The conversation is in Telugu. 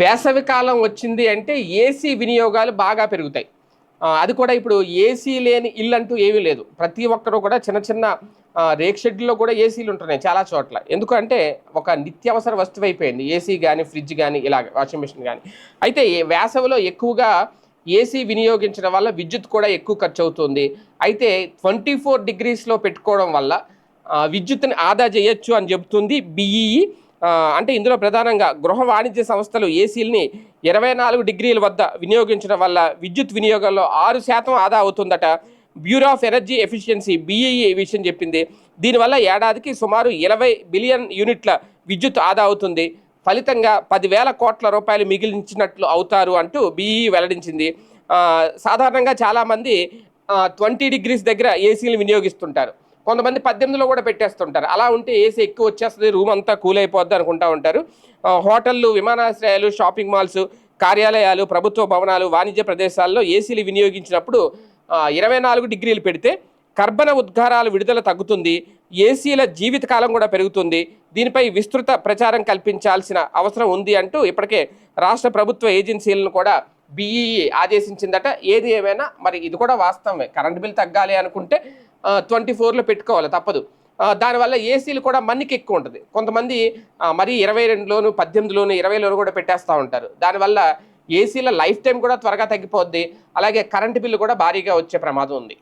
వేసవి కాలం వచ్చింది అంటే ఏసీ వినియోగాలు బాగా పెరుగుతాయి. అది కూడా ఇప్పుడు ఏసీ లేని ఇల్లు అంటూ ఏమీ లేదు. ప్రతి ఒక్కరు కూడా చిన్న చిన్న రేక్ షెడ్లో కూడా ఏసీలు ఉంటున్నాయి చాలా చోట్ల. ఎందుకంటే ఒక నిత్యావసర వస్తువు అయిపోయింది. ఏసీ కానీ ఫ్రిడ్జ్ కానీ ఇలాగ వాషింగ్ మిషన్ కానీ అయితే వేసవిలో ఎక్కువగా ఏసీ వినియోగించడం వల్ల విద్యుత్ కూడా ఎక్కువ ఖర్చు అవుతుంది అయితే ట్వంటీ ఫోర్ డిగ్రీస్లో పెట్టుకోవడం వల్ల విద్యుత్ని ఆదా చేయొచ్చు అని చెబుతుంది బిఈఈ అంటే ఇందులో ప్రధానంగా గృహ వాణిజ్య సంస్థలు ఏసీలని ఇరవై నాలుగు డిగ్రీల వద్ద వినియోగించడం వల్ల విద్యుత్ వినియోగంలో ఆరు శాతం ఆదా అవుతుందట. Bureau of energy efficiency BEE విషయం చెప్పింది. దీనివల్ల ఏడాదికి సుమారు ఇరవై బిలియన్ యూనిట్ల విద్యుత్ ఆదా అవుతుంది. ఫలితంగా పదివేల కోట్ల రూపాయలు మిగిలించినట్లు అవుతారు అంటూ బీఈ వెల్లడించింది. సాధారణంగా చాలామంది ట్వంటీ డిగ్రీస్ దగ్గర ఏసీలు వినియోగిస్తుంటారు. కొంతమంది పద్దెనిమిదిలో కూడా పెట్టేస్తుంటారు. అలా ఉంటే ఏసీ ఎక్కువ వచ్చేస్తుంది రూమ్ అంతా కూల్ అయిపోద్ది అనుకుంటా ఉంటారు. హోటళ్ళు విమానాశ్రయాలు షాపింగ్ మాల్స్ కార్యాలయాలు ప్రభుత్వ భవనాలు వాణిజ్య ప్రదేశాల్లో ఏసీలు వినియోగించినప్పుడు ఇరవై నాలుగు డిగ్రీలు పెడితే కర్బన ఉద్గారాల విడుదల తగ్గుతుంది ఏసీల జీవితకాలం కూడా పెరుగుతుంది. దీనిపై విస్తృత ప్రచారం కల్పించాల్సిన అవసరం ఉంది అంటూ ఇప్పటికే రాష్ట్ర ప్రభుత్వ ఏజెన్సీలను కూడా బీఈఈ ఆదేశించిందట. ఏది ఏమైనా మరి ఇది కూడా వాస్తవమే. కరెంట్ బిల్ తగ్గాలి అనుకుంటే ట్వంటీ ఫోర్లో పెట్టుకోవాలి తప్పదు. దానివల్ల ఏసీలు కూడా మన్నికి ఎక్కువ ఉంటుంది. కొంతమంది మరీ ఇరవై రెండులోను పద్దెనిమిదిలోను ఇరవైలోను కూడా పెట్టేస్తూ ఉంటారు. దానివల్ల ఏసీల లైఫ్ టైం కూడా త్వరగా తగ్గిపోద్ది. అలాగే కరెంటు బిల్లు కూడా భారీగా వచ్చే ప్రమాదం ఉంది.